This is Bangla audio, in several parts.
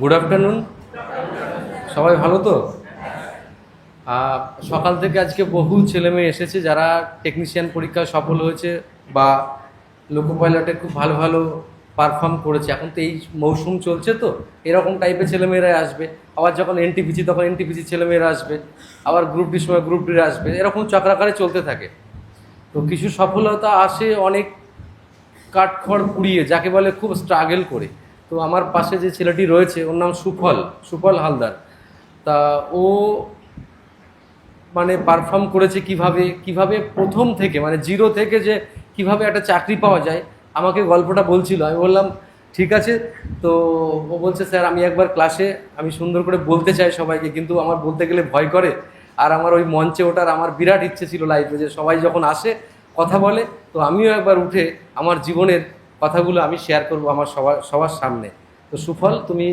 গুড আফটারনুন সবাই ভালো তো? সকাল থেকে আজকে বহু ছেলে মেয়ে এসেছে যারা টেকনিশিয়ান পরীক্ষায় সফল হয়েছে বা লোকো পাইলটে খুব ভালো ভালো পারফর্ম করেছে। এখন তো এই মৌসুম চলছে তো, এরকম টাইপের ছেলেমেয়েরাই আসবে। আবার যখন এনটিপিসি তখন এনটিপিসি ছেলেমেয়েরা আসবে। আবার গ্রুপ ডির সময় গ্রুপ ডির আসবে। এরকম চক্রাকারে চলতে থাকে। তো কিছু সফলতা আসে অনেক কাঠখড় পুড়িয়ে, যাকে বলে খুব স্ট্রাগল করে। তো আমার পাশে যে ছেলেটি রয়েছে, ওর নাম সুফল সুফল হালদার। তা ও মানে পারফর্ম করেছে কীভাবে কীভাবে প্রথম থেকে মানে জিরো থেকে যে কীভাবে একটা চাকরি পাওয়া যায়, আমাকে গল্পটা বলছিল। আমি বললাম, ঠিক আছে। তো ও বলছে, স্যার, আমি একবার ক্লাসে আমি সুন্দর করে বলতে চাই সবাইকে, কিন্তু আমার বলতে গেলে ভয় করে। আর আমার ওই মঞ্চে ওঠার আমার বিরাট ইচ্ছে ছিল লাইফে যে সবাই যখন আসে, কথা বলে, তো আমিও একবার উঠে আমার জীবনের কথাগুলো আমি শেয়ার করব আমার সবার সবার সামনে। তো সুফল তুমি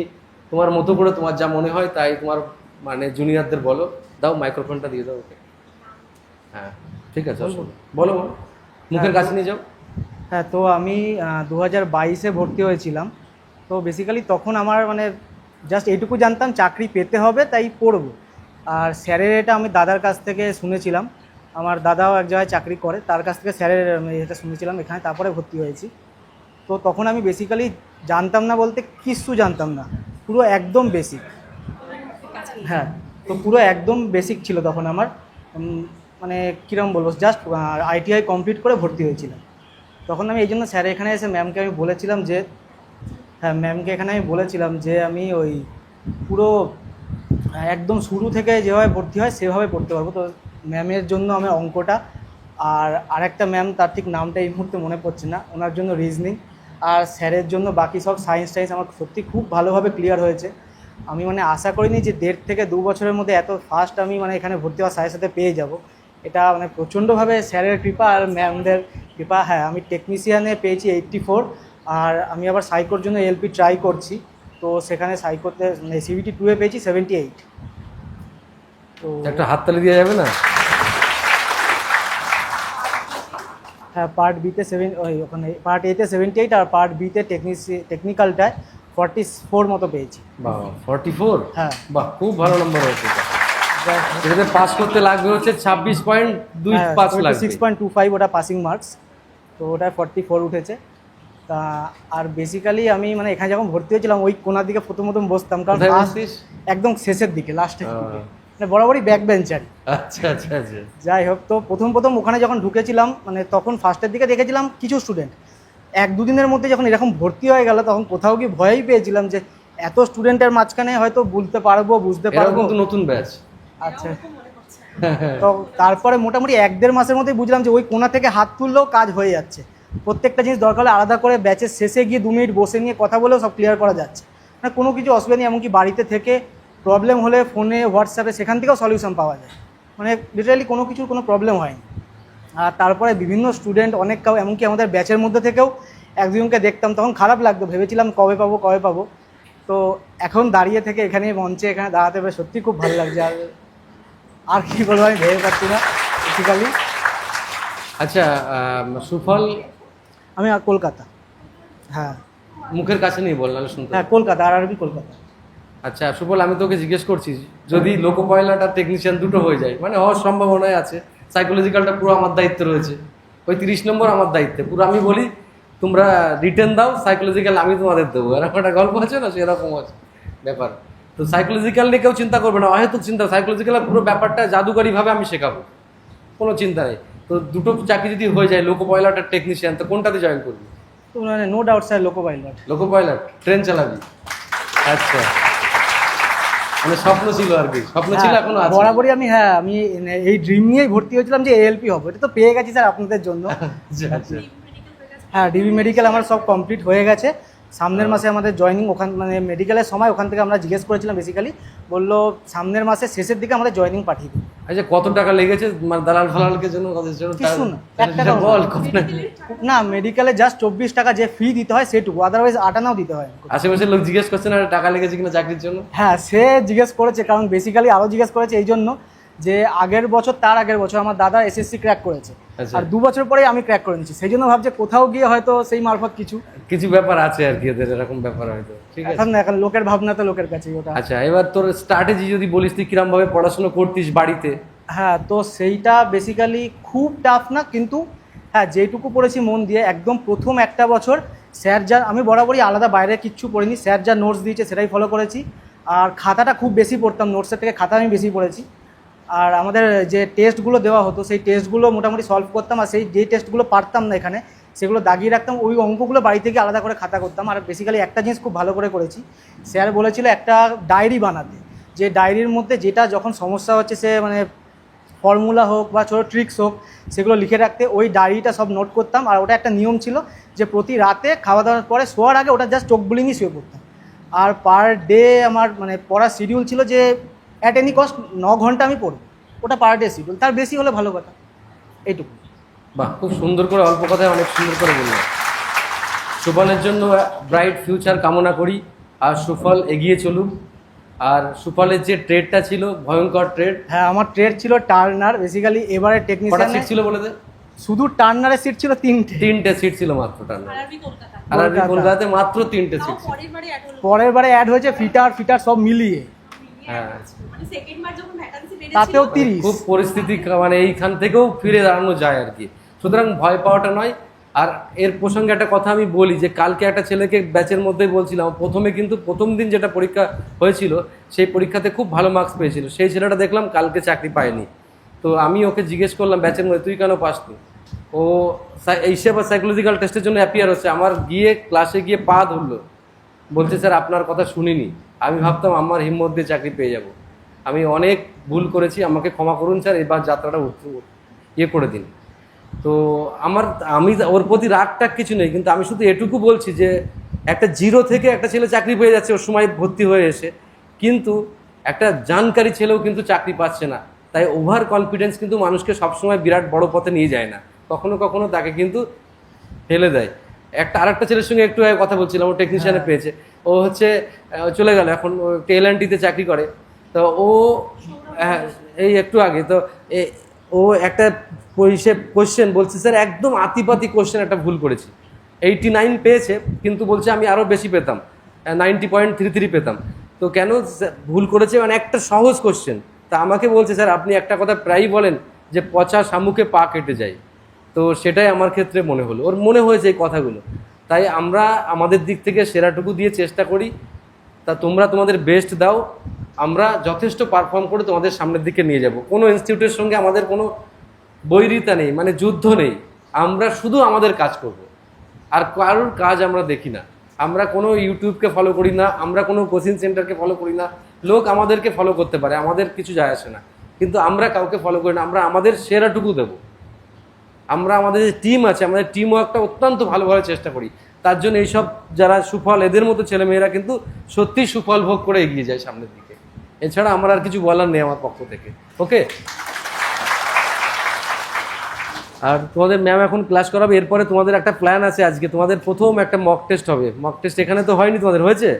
তোমার মতো করে তোমার যা মনে হয় তাই তোমার মানে জুনিয়রদের বলো। দাও মাইক্রোফোনটা দিয়ে দাও ওকে। হ্যাঁ ঠিক আছে বলো বলো। মুখের কাছে নিয়ে যাও। হ্যাঁ তো আমি দু হাজার বাইশে ভর্তি হয়েছিলাম। তো বেসিক্যালি তখন আমার মানে জাস্ট এইটুকু জানতাম চাকরি পেতে হবে তাই পড়ব। আর স্যারের এটা আমি দাদার কাছ থেকে শুনেছিলাম। আমার দাদাও এক জায়গায় চাকরি করে তার কাছ থেকে স্যারের আমি এটা শুনেছিলাম এখানে তারপরে ভর্তি হয়েছি। তো তখন আমি বেসিক্যালি জানতাম না বলতে কিচ্ছু জানতাম না। পুরো একদম বেসিক হ্যাঁ তো পুরো একদম বেসিক ছিল তখন আমার। মানে কীরকম বলব জাস্ট আইটিআই কমপ্লিট করে ভর্তি হয়েছিলাম। তখন আমি এই জন্য স্যার এখানে এসে ম্যামকে আমি বলেছিলাম যে হ্যাঁ ম্যামকে এখানে আমি বলেছিলাম যে, আমি ওই পুরো, একদম শুরু থেকে যেভাবে ভর্তি হয় সেভাবে পড়তে পারব। তো ম্যামের জন্য আমি অঙ্কটা, আর আরেকটা ম্যাম তার ঠিক নামটা এই মুহূর্তে মনে পড়ছে না। ওনার জন্য রিজনিং আর স্যারের জন্য বাকি সব সায়েন্স টাইন্স আমার সত্যি খুব ভালোভাবে ক্লিয়ার হয়েছে। আমি মানে আশা করিনি যে দেড় থেকে দু বছরের মধ্যে এত ফাস্ট আমি মানে এখানে ভর্তি হওয়ার সাথে সাথে পেয়ে যাব। এটা মানে প্রচণ্ডভাবে স্যারের কৃপা আর ম্যামদের কৃপা। হ্যাঁ আমি টেকনিশিয়ানে পেয়েছি এইট্টি ফোর আর আমি আবার সাইকোর জন্য এলপি ট্রাই করছি। তো সেখানে সাইকোতে সিবিটি টুয়ে পেয়েছি সেভেন্টি এইট তো একটা হাততালি দেওয়া যাবে না? হ্যাঁ পার্ট বিতে সেভেন ওই ওখানে পার্ট এতে সেভেন্টি এইট আর পার্ট বিতে টেকনিসি টেকনিক্যালটায় ফর্টি ফোর মতো পেয়েছি। বাহ ফর্টি ফোর হ্যাঁ। বাহ খুব ভালো নম্বর হয়েছে। এটাতে পাস করতে লাগবে হচ্ছে ছাব্বিশ পয়েন্ট দুই হ্যাঁ, পাঁচ লাগবে। সিক্স পয়েন্ট টু ফাইভ ওটা পাসিং মার্কস তো ওটায় ফর্টি ফোর উঠেছে। তা আর বেসিক্যালি আমি মানে এখানে যখন ভর্তি হয়েছিলাম ওই কোনার দিকে প্রথম প্রথম বসতাম কারণ? একদম শেষের দিকে লাস্টের দিকে। বরাবরই ব্যাক বেঞ্চার আচ্ছা আচ্ছা আচ্ছা। যাই হোক তো প্রথম প্রথম ওখানে যখন ঢুকেছিলাম মানে তখন ফার্স্টের দিকে দেখেছিলাম কিছু স্টুডেন্ট এক দুদিনের মধ্যে যখন এরকম ভর্তি হয়ে গেল তখন কোথাও কি ভয়ই পেয়েছিলাম যে এত স্টুডেন্টের মাঝখানে হয়তো বুঝতে পারব বুঝতে পারব। কিন্তু নতুন ব্যাচ আচ্ছা। তো তারপরে মোটামুটি এক দেড় মাসের মধ্যেই বুঝলাম যে ওই কোনা থেকে হাত তুললেও কাজ হয়ে যাচ্ছে। প্রত্যেকটা জিনিস দরকার হলে আলাদা করে ব্যাচের শেষে গিয়ে দু মিনিট বসে নিয়ে কথা বলেও সব ক্লিয়ার করা যাচ্ছে। মানে কোনো কিছু অসুবিধা নেই এমনকি বাড়িতে থেকে প্রবলেম হলে ফোনে হোয়াটসঅ্যাপে সেখান থেকেও সলিউশন পাওয়া যায়। মানে লিটারালি কোনো কিছুর কোনো প্রবলেম হয়নি। আর তারপরে বিভিন্ন স্টুডেন্ট অনেক কাউ এমনকি আমাদের ব্যাচের মধ্যে থেকেও এক দুজনকে দেখতাম তখন খারাপ লাগতো ভেবেছিলাম কবে পাবো কবে পাবো। তো এখন দাঁড়িয়ে থেকে এখানে মঞ্চে এখানে দাঁড়াতে পেরে সত্যি খুব ভালো লাগছে। আর আর কী বলব আমি ভেবে পাচ্ছি না বেসিক্যালি আচ্ছা সুফল? আমি কলকাতা। হ্যাঁ। মুখের কাছে নিয়ে বললাম শুনতে হ্যাঁ কলকাতা আর আরবি কলকাতা। আচ্ছা সুফল আমি তোকে জিজ্ঞেস করছি যদি লোকো পাইলট আর টেকনিশিয়ান দুটো হয়ে যায় মানে হওয়ার সম্ভাবনাই আছে সাইকোলজিক্যালটা পুরো আমার দায়িত্ব রয়েছে ওই তিরিশ নম্বর আমার দায়িত্বে পুরো আমি বলি তোমরা রিটার্ন দাও সাইকোলজিক্যাল আমি তোমাদের দেবো এরকম একটা গল্প আছে না সেরকম আছে ব্যাপার। তো সাইকোলজিক্যাল নিয়ে কেউ চিন্তা করবে না অহেতুক চিন্তা সাইকোলজিক্যাল পুরো ব্যাপারটা জাদুকরীভাবে আমি শেখাবো কোনো চিন্তা নেই। তো দুটো চাকরি যদি হয়ে যায় লোকো পাইলট আর টেকনিশিয়ান তো কোনটাতে জয়েন করবি? No doubt sir loco pilot loco pilot train চালাবি। আচ্ছা। মানে স্বপ্ন ছিল আর কি। স্বপ্ন ছিল এখনও আছে। বরাবরই আমি হ্যাঁ আমি এই ড্রিম নিয়েই ভর্তি হয়েছিলাম যে এএলপি হব। এটা তো পেয়ে গেছি স্যার আপনাদের জন্য। আচ্ছা আচ্ছা। হ্যাঁ ডিবি মেডিকেল আমার সব কমপ্লিট হয়ে গেছে। সামনের মাসে আমাদের জয়েনিং ওখান মানে মেডিকেলের সময় ওখান থেকে আমরা জিজ্ঞেস করেছিলাম বেসিক্যালি বলল সামনের মাসে শেষের দিকে আমাদের জয়েনিং পাঠিয়ে দিন। আচ্ছা কত টাকা লেগেছে মানে দালাল ফালালকে জন্য কিছু না, এক বল না মেডিকেলে জাস্ট চব্বিশ টাকা যে ফি দিতে হয় সেটুকু আদারওয়াইজ আটানাও দিতে হয়। না। আশেপাশের লোক জিজ্ঞেস করছে না টাকা লেগেছে কিনা চাকরির জন্য? হ্যাঁ সে জিজ্ঞেস করেছে কারণ বেসিক্যালি আরও জিজ্ঞেস করেছে এই জন্য যে আগের বছর তার আগের বছর আমার দাদা এসএসসি ক্র্যাক করেছে। আর দু বছর পরেই আমি ক্র্যাক করে নিচ্ছি। সেই জন্য ভাবছি কোথাও গিয়ে হয়তো সেই মারফত কিছু। কিছু ব্যাপার আছে আর কি এদের এরকম ব্যাপার হয়তো। ঠিক আছে। এখন এখন লোকের ভাবনা তো লোকের কাছেই ওটা। আচ্ছা এবার তোর স্ট্র্যাটেজি যদি বলিস তুই কিরম ভাবে পড়াশোনা করতিস বাড়িতে? হ্যাঁ তো সেইটা বেসিক্যালি খুব টাফ না কিন্তু হ্যাঁ যেটুকু পড়েছি মন দিয়ে একদম প্রথম একটা বছর স্যার যা আমি বরাবরই আলাদা বাইরে কিচ্ছু পড়িনি। স্যার যা নোটস দিয়েছে সেটাই ফলো করেছি। আর খাতাটা খুব বেশি পড়তাম নোটসের থেকে খাতা আমি বেশি পড়েছি। আর আমাদের যে টেস্টগুলো দেওয়া হতো, সেই টেস্টগুলো মোটামুটি সলভ করতাম আর সেই যে টেস্টগুলো পারতাম না এখানে, সেগুলো দাগিয়ে রাখতাম। ওই অঙ্কগুলো বাড়ি থেকে আলাদা করে খাতা করতাম। আর বেসিক্যালি একটা জিনিস খুব ভালো করে করেছি। স্যার বলেছিল একটা ডায়েরি বানাতে। যে ডায়েরির মধ্যে যেটা যখন সমস্যা হচ্ছে, সে মানে ফর্মুলা হোক বা ছোটো ট্রিক্স হোক, সেগুলো লিখে রাখতে ওই ডায়েরিটা সব নোট করতাম। আর ওটা একটা নিয়ম ছিল যে প্রতি রাতে খাওয়া দাওয়ার পরে শোয়ার আগে ওটা জাস্ট চোখ বুলিংই শুয়ে পড়তাম। আর পার ডে আমার মানে পড়ার শিডিউল ছিল যে অ্যাট এনি কস্ট ন ঘণ্টা আমি পড়ব। ওটা পার ডে শিডিউল তার বেশি হলে ভালো কথা। এইটুকু। বাহ খুব সুন্দর করে অল্প কথায় অনেক সুন্দর করে বললাম সুফলের জন্য ব্রাইট ফিউচার কামনা করি আর সুফল এগিয়ে চলুক। আর সুফলের যে ট্রেডটা ছিল ভয়ঙ্কর ট্রেড হ্যাঁ আমার ট্রেড ছিল টার্নার বেসিক্যালি এবারে টেকনিশিয়ান সিট ছিল বলে দে? শুধু টার্নারের সিট ছিল তিনটে। তিনটে সিট ছিল মাত্র টার্নার আর কলকাতাতে মাত্র তিনটে সিট পরের বারে অ্যাড হয়েছে ফিটার ফিটার সব মিলিয়ে। হ্যাঁ। মানে সেকেন্ড বার যখন ভ্যাকান্সি বেড়েছিল তাতেও তিরিশ। খুব পরিস্থিতি মানে এইখান থেকেও ফিরে দাঁড়ানো যায় আর কি। সুতরাং ভয় পাওয়াটা নয়। আর এর প্রসঙ্গে একটা কথা আমি বলি যে কালকে একটা ছেলেকে ব্যাচের মধ্যেই বলছিলাম প্রথমে কিন্তু প্রথম দিন যেটা পরীক্ষা হয়েছিল সেই পরীক্ষাতে খুব ভালো মার্কস পেয়েছিল। সেই ছেলেটা দেখলাম কালকে চাকরি পায়নি। তো আমি ওকে জিজ্ঞেস করলাম ব্যাচের মধ্যে তুই কেন পাসনি? ও এইসব সাইকোলজিক্যাল টেস্টের জন্য অ্যাপিয়ার হচ্ছে। আমার গিয়ে ক্লাসে গিয়ে পা ধরলো। বলছে, স্যার, আপনার কথা শুনিনি। আমি ভাবতাম আমার হিম্মত দিয়ে চাকরি পেয়ে যাব। আমি অনেক ভুল করেছি, আমাকে ক্ষমা করুন, স্যার, এবার যাত্রাটা ইয়ে করে দিন। তো আমার, আমি ওর প্রতি রাগটা কিছু নেই, কিন্তু আমি শুধু এটুকু বলছি যে, একটা জিরো থেকে একটা ছেলে চাকরি পেয়ে যাচ্ছে, ওর সময় ভর্তি হয়ে এসে। কিন্তু একটা জানকারী ছেলেও কিন্তু চাকরি পাচ্ছে না। তাই ওভার কনফিডেন্স কিন্তু মানুষকে সবসময় বিরাট বড় পথে নিয়ে যায় না। কখনো কখনো তাকে কিন্তু ফেলে দেয়। একটা আরেকটা ছেলের সঙ্গে একটু আগে কথা বলছিলাম ও টেকনিশিয়ানে পেয়েছে। ও হচ্ছে চলে গেল এখন টেএলএনটিতে চাকরি করে। তো ও হ্যাঁ, এই একটু আগে তো এ- ও একটা কোশ্চেন বলছে স্যার একদম আতিপাতি কোশ্চেন একটা ভুল করেছি। এইটি নাইন পেয়েছে কিন্তু বলছে আমি আরও বেশি পেতাম। নাইনটি পয়েন্ট থ্রি থ্রি পেতাম। তো কেন স্যার ভুল করেছে? মানে একটা সহজ কোশ্চেন তা আমাকে বলছে স্যার আপনি একটা কথা প্রায়ই বলেন যে পচা শামুকে পা কেটে যায়। তো সেটাই আমার ক্ষেত্রে মনে হলো। ওর মনে হয়েছে এই কথাগুলো। তাই আমরা আমাদের দিক থেকে সেরাটুকু দিয়ে চেষ্টা করি। তা তোমরা তোমাদের বেস্ট দাও। আমরা যথেষ্ট পারফর্ম করে তোমাদের সামনের দিকে নিয়ে যাব। কোনো ইনস্টিটিউটের সঙ্গে আমাদের কোনো বৈরিতা নেই মানে যুদ্ধ নেই। আমরা শুধু আমাদের কাজ করব। আর কারোর কাজ আমরা দেখি না। আমরা কোনো ইউটিউবকে ফলো করি না, আমরা কোনো কোচিং সেন্টারকে ফলো করি না। লোক আমাদেরকে ফলো করতে পারে, আমাদের কিছু যায় আসে না। কিন্তু আমরা কাউকে ফলো করি না, আমরা আমাদের সেরাটুকু দেবো। আমরা আমাদের যে টিম আছে, আমাদের টিম ওয়ার্কটা অত্যন্ত ভালোভাবে চেষ্টা করি। তার জন্য এইসব যারা সুফল, এদের মতো ছেলেমেয়েরা কিন্তু সত্যি সুফল ভোগ করে এগিয়ে যায় সামনের দিকে। এছাড়া আমার আর কিছু বলার নেই আমার পক্ষ থেকে। ওকে আর তোমাদের ম্যাম এখন ক্লাস করাবে, এরপরে তোমাদের একটা প্ল্যান আছে আজকে। তোমাদের প্রথম একটা মক টেস্ট হবে। মক টেস্ট এখানে তো হয়নি তোমাদের, হয়েছে?